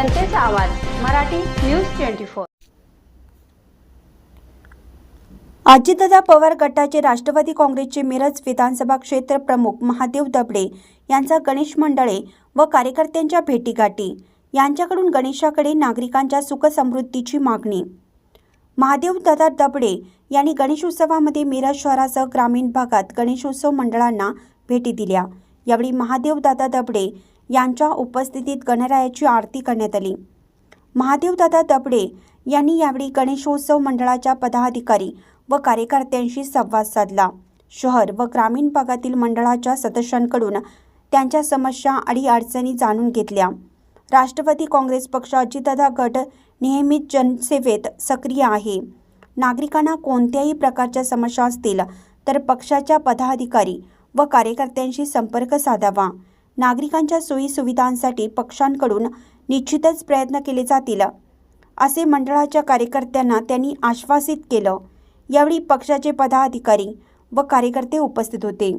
आवाज Marathi news twenty four. Ajitdada Pawar गटाचे राष्ट्रवादी काँग्रेसचे मिरज विधानसभा क्षेत्र प्रमुख महादेव दबडे यांचा गणेश मंडळे व कार्यकर्त्यांच्या भेटीगाठी. यांच्याकडून गणेशाकडे नागरिकांच्या सुखसमृद्धीची मागणी. महादेवदादा दबडे यांनी गणेशोत्सवामध्ये मिरज शहरासह ग्रामीण भागात गणेशोत्सव मंडळांना भेटी दिल्या. यावेळी महादेवदादा दबडे यांच्या उपस्थितीत गणरायाची आरती करण्यात आली. महादेवदादा दबडे यांनी यावेळी गणेशोत्सव मंडळाच्या पदाधिकारी व कार्यकर्त्यांशी संवाद साधला. शहर व ग्रामीण भागातील मंडळाच्या सदस्यांकडून त्यांच्या समस्या आणि अडचणी जाणून घेतल्या. राष्ट्रवादी काँग्रेस पक्ष अजितदादा गट नेहमीच जनसेवेत सक्रिय आहे. नागरिकांना कोणत्याही प्रकारच्या समस्या असतील तर पक्षाच्या पदाधिकारी व कार्यकर्त्यांशी संपर्क साधावा. नागरिकांच्या सोयीसुविधांसाठी पक्षांकडून निश्चितच प्रयत्न केले जातील असे मंडळाच्या कार्यकर्त्यांना त्यांनी आश्वासित केलं. यावेळी पक्षाचे पदाधिकारी व कार्यकर्ते उपस्थित होते.